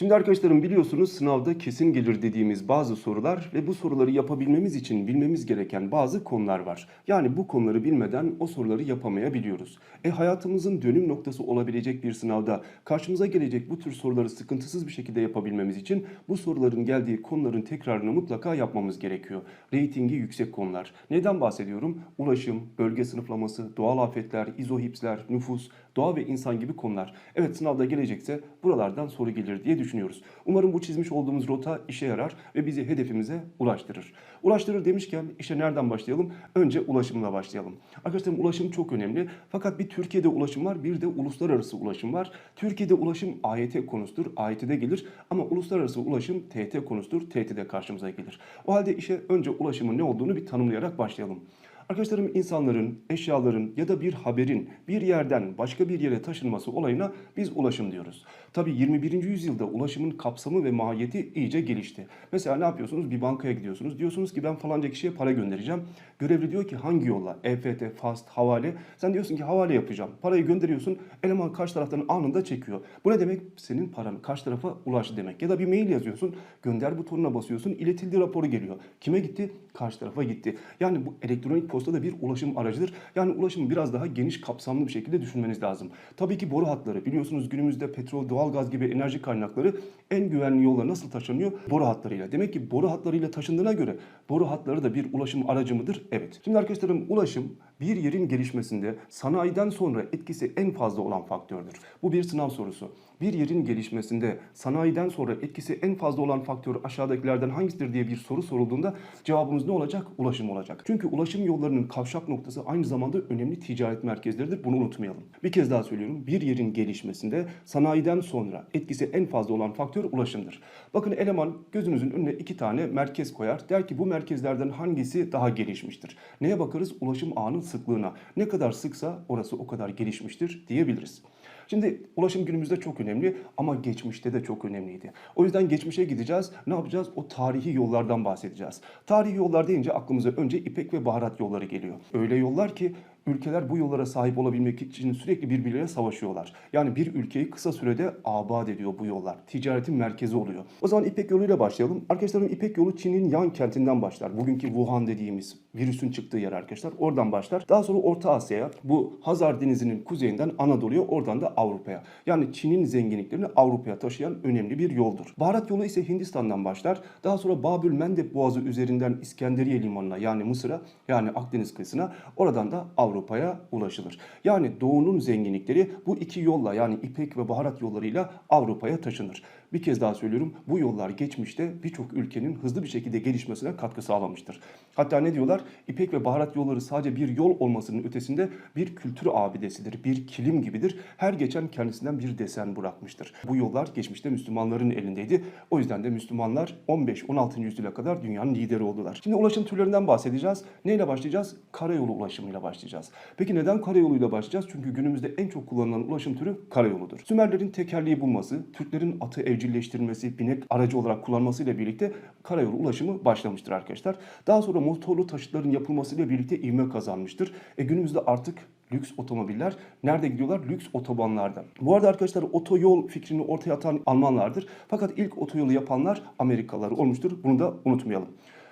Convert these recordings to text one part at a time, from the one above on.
Şimdi arkadaşlarım biliyorsunuz sınavda kesin gelir dediğimiz bazı sorular ve bu soruları yapabilmemiz için bilmemiz gereken bazı konular var. Yani bu konuları bilmeden o soruları yapamayabiliyoruz. E hayatımızın dönüm noktası olabilecek bir sınavda karşımıza gelecek bu tür soruları sıkıntısız bir şekilde yapabilmemiz için bu soruların geldiği konuların tekrarını mutlaka yapmamız gerekiyor. Reytingi yüksek konular. Neden bahsediyorum? Ulaşım, bölge sınıflaması, doğal afetler, izohipsler, nüfus, doğa ve insan gibi konular. Evet sınavda gelecekse buralardan soru gelir diye düşünüyoruz. Umarım bu çizmiş olduğumuz rota işe yarar ve bizi hedefimize ulaştırır. Ulaştırır demişken işe nereden başlayalım? Önce ulaşımla başlayalım. Arkadaşlarım ulaşım çok önemli. Fakat bir Türkiye'de ulaşım var, bir de uluslararası ulaşım var. Türkiye'de ulaşım AYT konusudur, AYT'de gelir ama uluslararası ulaşım TET konusudur, TET'de karşımıza gelir. O halde işe önce ulaşımın ne olduğunu bir tanımlayarak başlayalım. Arkadaşlarım insanların, eşyaların ya da bir haberin bir yerden başka bir yere taşınması olayına biz ulaşım diyoruz. Tabii 21. yüzyılda ulaşımın kapsamı ve mahiyeti iyice gelişti. Mesela ne yapıyorsunuz? Bir bankaya gidiyorsunuz. Diyorsunuz ki ben falanca kişiye para göndereceğim. Görevli diyor ki hangi yolla? EFT, FAST, havale. Sen diyorsun ki havale yapacağım. Parayı gönderiyorsun. Eleman karşı taraftan anında çekiyor. Bu ne demek? Senin paran karşı tarafa ulaştı demek. Ya da bir mail yazıyorsun. Gönder butonuna basıyorsun. iletildi raporu geliyor. Kime gitti? Karşı tarafa gitti. Yani bu elektronik posta da bir ulaşım aracıdır. Yani ulaşımı biraz daha geniş kapsamlı bir şekilde düşünmeniz lazım. Tabii ki boru hatları. Biliyorsunuz günümüzde petrol, doğalgaz gibi enerji kaynakları en güvenli yolla nasıl taşınıyor? Boru hatlarıyla. Demek ki boru hatlarıyla taşındığına göre boru hatları da bir ulaşım aracı mıdır? Evet. Şimdi arkadaşlarım ulaşım bir yerin gelişmesinde sanayiden sonra etkisi en fazla olan faktördür. Bu bir sınav sorusu. Bir yerin gelişmesinde sanayiden sonra etkisi en fazla olan faktör aşağıdakilerden hangisidir diye bir soru sorulduğunda cevabımız ne olacak? Ulaşım olacak. Çünkü ulaşım yollarının kavşak noktası aynı zamanda önemli ticaret merkezleridir. Bunu unutmayalım. Bir kez daha söylüyorum. Bir yerin gelişmesinde sanayiden sonra etkisi en fazla olan faktör ulaşımdır. Bakın eleman gözünüzün önüne iki tane merkez koyar. Der ki bu merkezlerden hangisi daha gelişmiştir? Neye bakarız? Ulaşım ağının sıklığına. Ne kadar sıksa orası o kadar gelişmiştir diyebiliriz. Şimdi ulaşım günümüzde çok önemli ama geçmişte de çok önemliydi. O yüzden geçmişe gideceğiz. Ne yapacağız? O tarihi yollardan bahsedeceğiz. Tarihi yollar deyince aklımıza önce ipek ve baharat yolları geliyor. Öyle yollar ki ülkeler bu yollara sahip olabilmek için sürekli birbirleriyle savaşıyorlar. Yani bir ülkeyi kısa sürede abad ediyor bu yollar. Ticaretin merkezi oluyor. O zaman İpek yoluyla başlayalım. Arkadaşlarım İpek yolu Çin'in yan kentinden başlar. Bugünkü Wuhan dediğimiz virüsün çıktığı yer arkadaşlar. Oradan başlar. Daha sonra Orta Asya'ya, bu Hazar Denizi'nin kuzeyinden Anadolu'ya, oradan da Avrupa'ya. Yani Çin'in zenginliklerini Avrupa'ya taşıyan önemli bir yoldur. Baharat yolu ise Hindistan'dan başlar. Daha sonra Babül Mendeb Boğazı üzerinden İskenderiye limanına yani Mısır'a yani Akdeniz kıyısına oradan da Avrupa'ya ulaşılır. Yani doğunun zenginlikleri bu iki yolla yani İpek ve baharat yollarıyla Avrupa'ya taşınır. Bir kez daha söylüyorum bu yollar geçmişte birçok ülkenin hızlı bir şekilde gelişmesine katkı sağlamıştır. Hatta ne diyorlar? İpek ve baharat yolları sadece bir yol olmasının ötesinde bir kültür abidesidir, bir kilim gibidir. Her geçen kendisinden bir desen bırakmıştır. Bu yollar geçmişte Müslümanların elindeydi. O yüzden de Müslümanlar 15-16. yüzyıla kadar dünyanın lideri oldular. Şimdi ulaşım türlerinden bahsedeceğiz. Neyle başlayacağız? Karayolu ulaşımıyla başlayacağız. Peki neden karayoluyla başlayacağız? Çünkü günümüzde en çok kullanılan ulaşım türü karayoludur. Sümerlerin tekerleği bulması, Türklerin atı evcilleştirmesi, binek aracı olarak kullanmasıyla birlikte karayolu ulaşımı başlamıştır arkadaşlar. Daha sonra motorlu taşıtların yapılmasıyla birlikte ivme kazanmıştır. E günümüzde artık lüks otomobiller nerede gidiyorlar? Lüks otobanlarda. Bu arada arkadaşlar otoyol fikrini ortaya atan Almanlardır. Fakat ilk otoyolu yapanlar Amerikalılar olmuştur. Bunu da unutmayalım.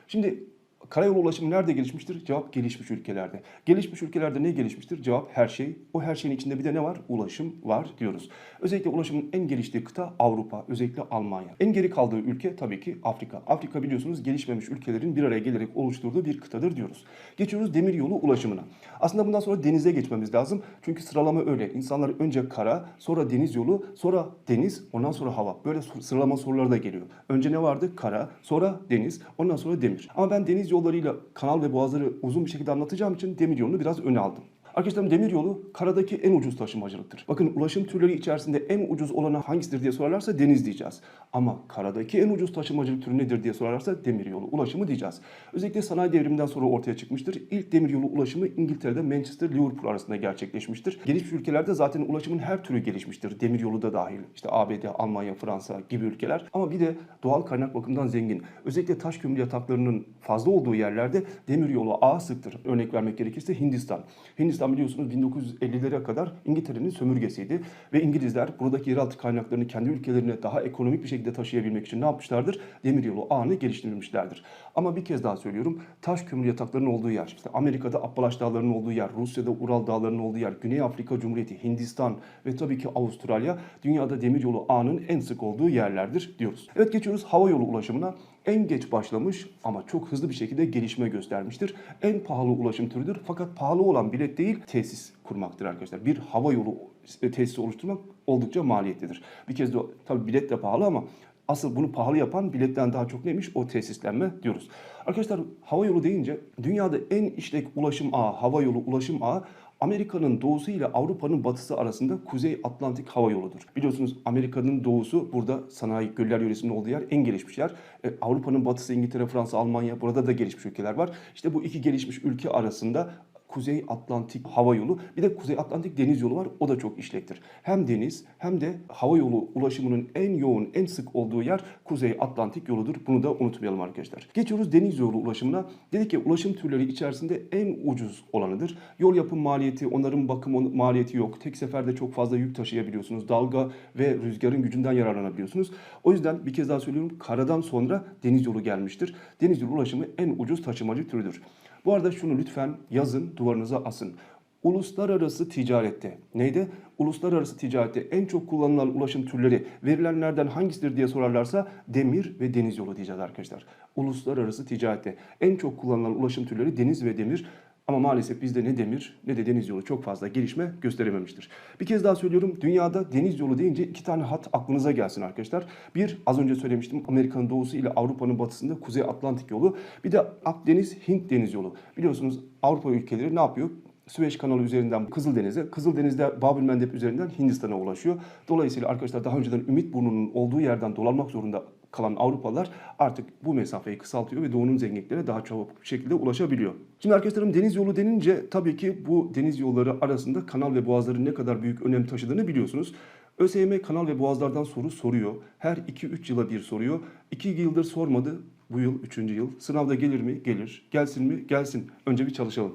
Şimdi Karayolu ulaşımı nerede gelişmiştir? Cevap gelişmiş ülkelerde. Gelişmiş ülkelerde ne gelişmiştir? Cevap her şey. O her şeyin içinde bir de ne var? Ulaşım var diyoruz. Özellikle ulaşımın en geliştiği kıta Avrupa, özellikle Almanya. En geri kaldığı ülke tabii ki Afrika. Afrika biliyorsunuz gelişmemiş ülkelerin bir araya gelerek oluşturduğu bir kıtadır diyoruz. Geçiyoruz demiryolu ulaşımına. Aslında bundan sonra denize geçmemiz lazım. Çünkü sıralama öyle. İnsanlar önce kara, sonra deniz yolu, sonra deniz, ondan sonra hava. Böyle sıralama soruları da geliyor. Önce ne vardı? Kara, sonra deniz, ondan sonra demir. Ama ben deniz yollarıyla kanal ve boğazları uzun bir şekilde anlatacağım için demir yolunu biraz öne aldım. Arkadaşlarım demir yolu karadaki en ucuz taşımacılıktır. Bakın ulaşım türleri içerisinde en ucuz olanı hangisidir diye sorarlarsa deniz diyeceğiz. Ama karadaki en ucuz taşımacılık türü nedir diye sorarlarsa demir yolu ulaşımı diyeceğiz. Özellikle sanayi devriminden sonra ortaya çıkmıştır. İlk demir yolu ulaşımı İngiltere'de Manchester Liverpool arasında gerçekleşmiştir. Gelişmiş ülkelerde zaten ulaşımın her türü gelişmiştir. Demir yolu da dahil. İşte ABD, Almanya, Fransa gibi ülkeler. Ama bir de doğal kaynak bakımından zengin. Özellikle taş kömür yataklarının fazla olduğu yerlerde demir yolu ağı sıktır. Örnek vermek gerekirse Hindistan. Hindistan Yunanistan biliyorsunuz 1950'lere kadar İngiltere'nin sömürgesiydi. Ve İngilizler buradaki yeraltı kaynaklarını kendi ülkelerine daha ekonomik bir şekilde taşıyabilmek için ne yapmışlardır? Demiryolu ağını geliştirmişlerdir. Ama bir kez daha söylüyorum. Taş kömür yataklarının olduğu yer, işte Amerika'da Appalaç Dağları'nın olduğu yer, Rusya'da Ural Dağları'nın olduğu yer, Güney Afrika Cumhuriyeti, Hindistan ve tabii ki Avustralya dünyada demiryolu ağının en sık olduğu yerlerdir diyoruz. Evet geçiyoruz hava yolu ulaşımına. En geç başlamış ama çok hızlı bir şekilde gelişme göstermiştir. En pahalı ulaşım türüdür. Fakat pahalı olan bilet değil tesis kurmaktır arkadaşlar. Bir hava yolu tesisi oluşturmak oldukça maliyetlidir. Bir kez de tabii bilet de pahalı ama Asıl bunu pahalı yapan biletten daha çok neymiş? O tesislenme diyoruz. Arkadaşlar hava yolu deyince dünyada en işlek ulaşım ağı, hava yolu ulaşım ağı Amerika'nın doğusu ile Avrupa'nın batısı arasında Kuzey Atlantik Hava Yolu'dur. Biliyorsunuz Amerika'nın doğusu burada sanayi göller yöresinin olduğu yer en gelişmiş yer. E, Avrupa'nın batısı İngiltere, Fransa, Almanya burada da gelişmiş ülkeler var. İşte bu iki gelişmiş ülke arasında Kuzey Atlantik Hava Yolu bir de Kuzey Atlantik Deniz Yolu var. O da çok işlektir. Hem deniz hem de hava yolu ulaşımının en yoğun, en sık olduğu yer Kuzey Atlantik yoludur. Bunu da unutmayalım arkadaşlar. Geçiyoruz deniz yolu ulaşımına. Dedik ki ulaşım türleri içerisinde en ucuz olanıdır. Yol yapım maliyeti, onarım bakım maliyeti yok. Tek seferde çok fazla yük taşıyabiliyorsunuz. Dalga ve rüzgarın gücünden yararlanabiliyorsunuz. O yüzden bir kez daha söylüyorum karadan sonra deniz yolu gelmiştir. Deniz yolu ulaşımı en ucuz taşımacı türüdür. Bu arada şunu lütfen yazın, duvarınıza asın. Uluslararası ticarette neydi? Uluslararası ticarette en çok kullanılan ulaşım türleri verilenlerden hangisidir diye sorarlarsa demir ve deniz yolu diyeceğiz arkadaşlar. Uluslararası ticarette en çok kullanılan ulaşım türleri deniz ve demir. Ama maalesef bizde ne demir ne de deniz yolu çok fazla gelişme gösterememiştir. Bir kez daha söylüyorum dünyada deniz yolu deyince iki tane hat aklınıza gelsin arkadaşlar. Bir az önce söylemiştim Amerika'nın doğusu ile Avrupa'nın batısında Kuzey Atlantik yolu. Bir de Akdeniz Hint deniz yolu. Biliyorsunuz Avrupa ülkeleri ne yapıyor? Süveyş kanalı üzerinden Kızıldeniz'e, Kızıldeniz'de Babül Mendeb üzerinden Hindistan'a ulaşıyor. Dolayısıyla arkadaşlar daha önceden Ümit Burnu'nun olduğu yerden dolanmak zorunda kalan Avrupalılar artık bu mesafeyi kısaltıyor ve doğunun zenginliklere daha çabuk bir şekilde ulaşabiliyor. Şimdi arkadaşlarım deniz yolu denince tabii ki bu deniz yolları arasında kanal ve boğazların ne kadar büyük önem taşıdığını biliyorsunuz. ÖSYM kanal ve boğazlardan soru soruyor. Her 2-3 yıla bir soruyor. 2 yıldır sormadı. Bu yıl 3. yıl. Sınavda gelir mi? Gelir. Gelsin mi? Gelsin. Önce bir çalışalım.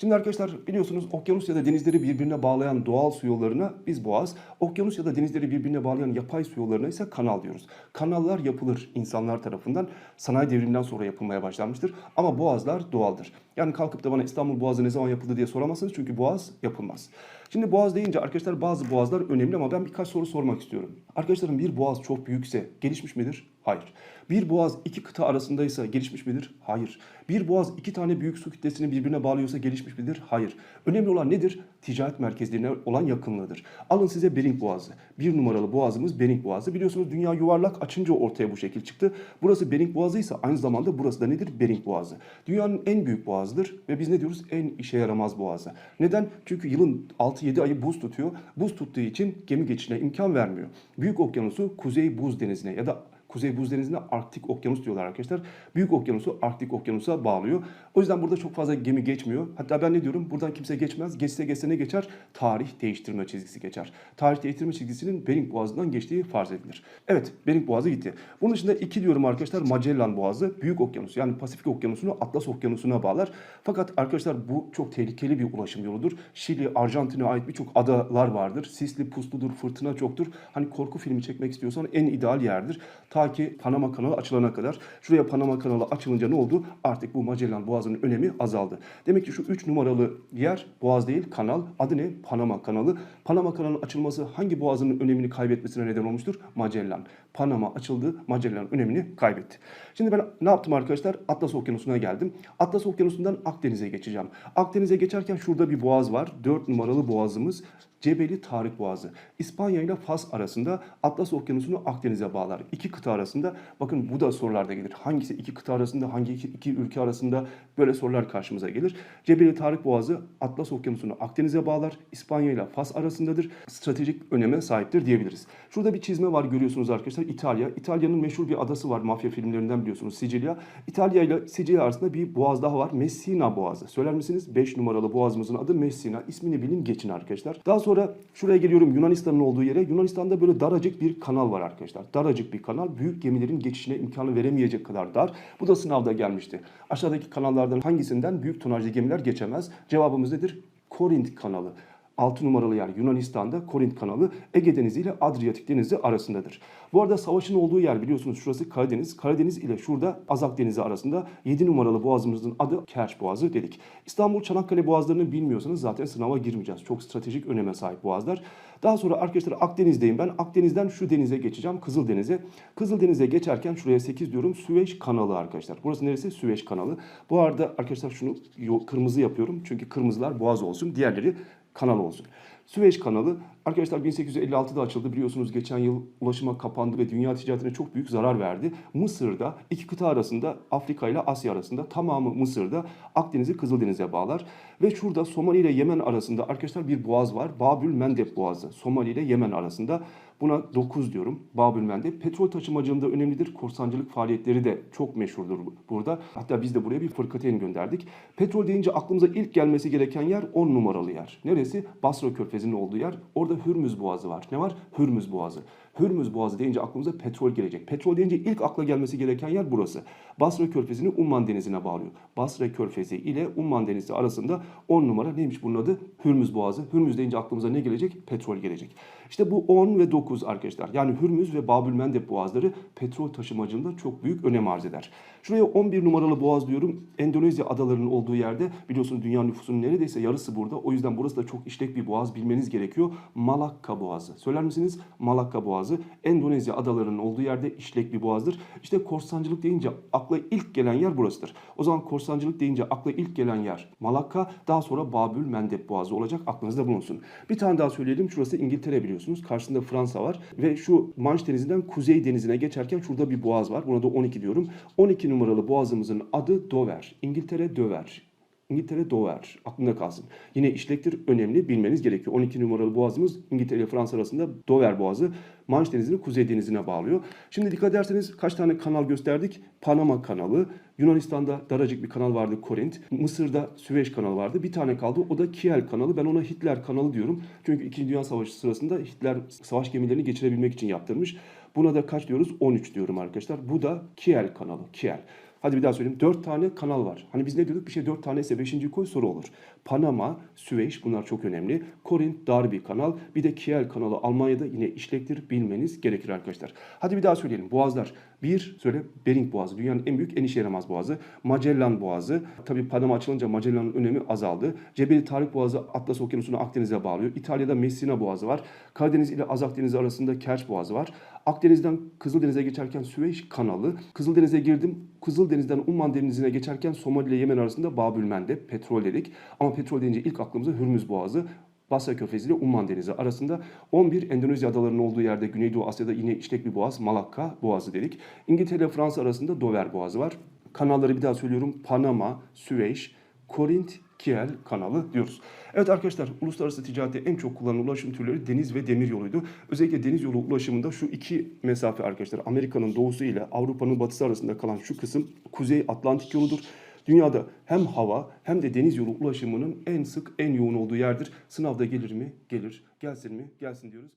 Şimdi arkadaşlar biliyorsunuz okyanus ya da denizleri birbirine bağlayan doğal su yollarına biz boğaz, okyanus ya da denizleri birbirine bağlayan yapay su yollarına ise kanal diyoruz. Kanallar yapılır insanlar tarafından sanayi devriminden sonra yapılmaya başlanmıştır ama boğazlar doğaldır. Yani kalkıp da bana İstanbul Boğazı ne zaman yapıldı diye soramazsınız çünkü boğaz yapılmaz. Şimdi boğaz deyince arkadaşlar bazı boğazlar önemli ama ben birkaç soru sormak istiyorum. Arkadaşlarım bir boğaz çok büyükse gelişmiş midir? Hayır. Bir boğaz iki kıta arasındaysa gelişmiş midir? Hayır. Bir boğaz iki tane büyük su kütlesini birbirine bağlıyorsa gelişmiş midir? Hayır. Önemli olan nedir? Ticaret merkezlerine olan yakınlığıdır. Alın size Bering Boğazı. Bir numaralı boğazımız Bering Boğazı. Biliyorsunuz dünya yuvarlak açınca ortaya bu şekil çıktı. Burası Bering Boğazı ise aynı zamanda burası da nedir? Bering Boğazı. Dünyanın en büyük boğazıdır ve biz ne diyoruz? En işe yaramaz boğazı. Neden? Çünkü yılın 6-7 ayı buz tutuyor. Buz tuttuğu için gemi geçişine imkan vermiyor. Büyük okyanusu Kuzey Buz Denizi'ne ya da Kuzey Buz Denizi'ne Arktik Okyanus diyorlar arkadaşlar. Büyük okyanusu Arktik Okyanus'a bağlıyor. O yüzden burada çok fazla gemi geçmiyor. Hatta ben ne diyorum? Buradan kimse geçmez. Geçse geçse ne geçer? Tarih değiştirme çizgisi geçer. Tarih değiştirme çizgisinin Bering Boğazı'ndan geçtiği farz edilir. Evet, Bering Boğazı gitti. Bunun dışında iki diyorum arkadaşlar. Magellan Boğazı, Büyük Okyanus yani Pasifik Okyanusu'nu Atlas Okyanusu'na bağlar. Fakat arkadaşlar bu çok tehlikeli bir ulaşım yoludur. Şili, Arjantin'e ait birçok adalar vardır. Sisli, pusludur, fırtına çoktur. Hani korku filmi çekmek istiyorsan en ideal yerdir. Ki Panama kanalı açılana kadar. Şuraya Panama kanalı açılınca ne oldu? Artık bu Magellan Boğazı'nın önemi azaldı. Demek ki şu 3 numaralı yer boğaz değil kanal. Adı ne? Panama kanalı. Panama kanalının açılması hangi boğazının önemini kaybetmesine neden olmuştur? Magellan. Panama açıldı, Magellan önemini kaybetti. Şimdi ben ne yaptım arkadaşlar? Atlas Okyanusu'na geldim. Atlas Okyanusu'ndan Akdeniz'e geçeceğim. Akdeniz'e geçerken şurada bir boğaz var. 4 numaralı boğazımız. Cebeli Tarık Boğazı. İspanya ile Fas arasında Atlas Okyanusu'nu Akdeniz'e bağlar. İki kıta arasında bakın bu da sorularda gelir. Hangisi iki kıta arasında, hangi iki, iki ülke arasında böyle sorular karşımıza gelir. Cebeli Tarık Boğazı Atlas Okyanusu'nu Akdeniz'e bağlar. İspanya ile Fas arasındadır. Stratejik öneme sahiptir diyebiliriz. Şurada bir çizme var görüyorsunuz arkadaşlar. İtalya. İtalya'nın meşhur bir adası var mafya filmlerinden biliyorsunuz Sicilya. İtalya ile Sicilya arasında bir boğaz daha var. Messina Boğazı. Söyler misiniz? 5 numaralı boğazımızın adı Messina. İsmini bilin geçin arkadaşlar. Daha sonra şuraya geliyorum Yunanistan'ın olduğu yere. Yunanistan'da böyle daracık bir kanal var arkadaşlar. Daracık bir kanal. Büyük gemilerin geçişine imkanı veremeyecek kadar dar. Bu da sınavda gelmişti. Aşağıdaki kanallardan hangisinden büyük tonajlı gemiler geçemez? Cevabımız nedir? Korint kanalı. 6 numaralı yer Yunanistan'da Korint kanalı Ege Denizi ile Adriyatik Denizi arasındadır. Bu arada savaşın olduğu yer biliyorsunuz şurası Karadeniz. Karadeniz ile şurada Azak Denizi arasında 7 numaralı boğazımızın adı Kerç Boğazı dedik. İstanbul Çanakkale boğazlarını bilmiyorsanız zaten sınava girmeyeceğiz. Çok stratejik öneme sahip boğazlar. Daha sonra arkadaşlar Akdeniz'deyim ben. Akdeniz'den şu denize geçeceğim. Kızıldeniz'e. Kızıldeniz'e geçerken şuraya 8 diyorum. Süveyş kanalı arkadaşlar. Burası neresi? Süveyş kanalı. Bu arada arkadaşlar şunu kırmızı yapıyorum. Çünkü kırmızılar boğaz olsun. Diğerleri kanal olsun. Süveyş kanalı arkadaşlar 1856'da açıldı. Biliyorsunuz geçen yıl ulaşıma kapandı ve dünya ticaretine çok büyük zarar verdi. Mısır'da iki kıta arasında Afrika ile Asya arasında tamamı Mısır'da Akdeniz'i Kızıldeniz'e bağlar. Ve şurada Somali ile Yemen arasında arkadaşlar bir boğaz var. Babül Mendeb Boğazı. Somali ile Yemen arasında. Buna 9 diyorum. Babül Mendeb. Petrol taşımacılığında önemlidir. Korsancılık faaliyetleri de çok meşhurdur bu- burada. Hatta biz de buraya bir fırkateyn gönderdik. Petrol deyince aklımıza ilk gelmesi gereken yer 10 numaralı yer. Neresi? Basra Körfezi'nin olduğu yer. Orada Hürmüz Boğazı var. Ne var? Hürmüz Boğazı. Hürmüz Boğazı deyince aklımıza petrol gelecek. Petrol deyince ilk akla gelmesi gereken yer burası. Basra Körfezi'ni Umman Denizi'ne bağlıyor. Basra Körfezi ile Umman Denizi arasında 10 numara neymiş bunun adı? Hürmüz Boğazı. Hürmüz deyince aklımıza ne gelecek? Petrol gelecek. İşte bu 10 ve 9 arkadaşlar. Yani Hürmüz ve Babül Mendeb boğazları petrol taşımacılığında çok büyük önem arz eder. Şuraya 11 numaralı boğaz diyorum. Endonezya adalarının olduğu yerde biliyorsunuz dünya nüfusunun neredeyse yarısı burada. O yüzden burası da çok işlek bir boğaz bilmeniz gerekiyor. Malakka Boğazı. Söyler misiniz? Malakka Boğazı. Endonezya adalarının olduğu yerde işlek bir boğazdır. İşte korsancılık deyince akla ilk gelen yer burasıdır. O zaman korsancılık deyince akla ilk gelen yer Malakka. Daha sonra Babül Mendeb Boğazı olacak. Aklınızda bulunsun. Bir tane daha söyleyelim. Şurası İngiltere biliyorsunuz. Karşısında Fransa var. Ve şu Manş Denizi'nden Kuzey Denizi'ne geçerken şurada bir boğaz var. Buna da 12 diyorum. 12 numaralı boğazımızın adı Dover. İngiltere Dover. İngiltere Dover. Aklında kalsın. Yine işlektir önemli bilmeniz gerekiyor. 12 numaralı boğazımız İngiltere ile Fransa arasında Dover Boğazı. Manş Denizi'ni Kuzey Denizi'ne bağlıyor. Şimdi dikkat ederseniz kaç tane kanal gösterdik? Panama kanalı, Yunanistan'da daracık bir kanal vardı Korint, Mısır'da Süveyş kanalı vardı. Bir tane kaldı o da Kiel kanalı. Ben ona Hitler kanalı diyorum. Çünkü 2. Dünya Savaşı sırasında Hitler savaş gemilerini geçirebilmek için yaptırmış. Buna da kaç diyoruz? 13 diyorum arkadaşlar. Bu da Kiel kanalı. Kiel. Hadi bir daha söyleyeyim. 4 tane kanal var. Hani biz ne diyorduk? Bir şey 4 tane ise 5. koy soru olur. Panama, Süveyş bunlar çok önemli. Korint dar bir kanal. Bir de Kiel kanalı Almanya'da yine işlektir bilmeniz gerekir arkadaşlar. Hadi bir daha söyleyelim. Boğazlar. Bir söyle Bering Boğazı. Dünyanın en büyük en işe yaramaz boğazı. Magellan Boğazı. Tabii Panama açılınca Magellan'ın önemi azaldı. Cebeli Tarık Boğazı Atlas Okyanusu'nu Akdeniz'e bağlıyor. İtalya'da Messina Boğazı var. Karadeniz ile Azak Denizi arasında Kerç Boğazı var. Akdeniz'den Kızıldeniz'e geçerken Süveyş kanalı. Kızıldeniz'e girdim. Kızıldeniz'den Umman Denizi'ne geçerken Somali ile Yemen arasında Babül Mendeb, petrol dedik. Ama petrol deyince ilk aklımıza Hürmüz Boğazı. Basra Körfezi ile Umman Denizi arasında 11 Endonezya adalarının olduğu yerde Güneydoğu Asya'da yine işlek bir boğaz Malakka Boğazı dedik. İngiltere ile Fransa arasında Dover Boğazı var. Kanalları bir daha söylüyorum. Panama, Süveyş, Korint, Kiel kanalı diyoruz. Evet arkadaşlar uluslararası ticarette en çok kullanılan ulaşım türleri deniz ve demir yoluydu. Özellikle deniz yolu ulaşımında şu iki mesafe arkadaşlar Amerika'nın doğusu ile Avrupa'nın batısı arasında kalan şu kısım Kuzey Atlantik yoludur. Dünyada hem hava hem de deniz yolu ulaşımının en sık en yoğun olduğu yerdir. Sınavda gelir mi? Gelir. Gelsin mi? Gelsin diyoruz.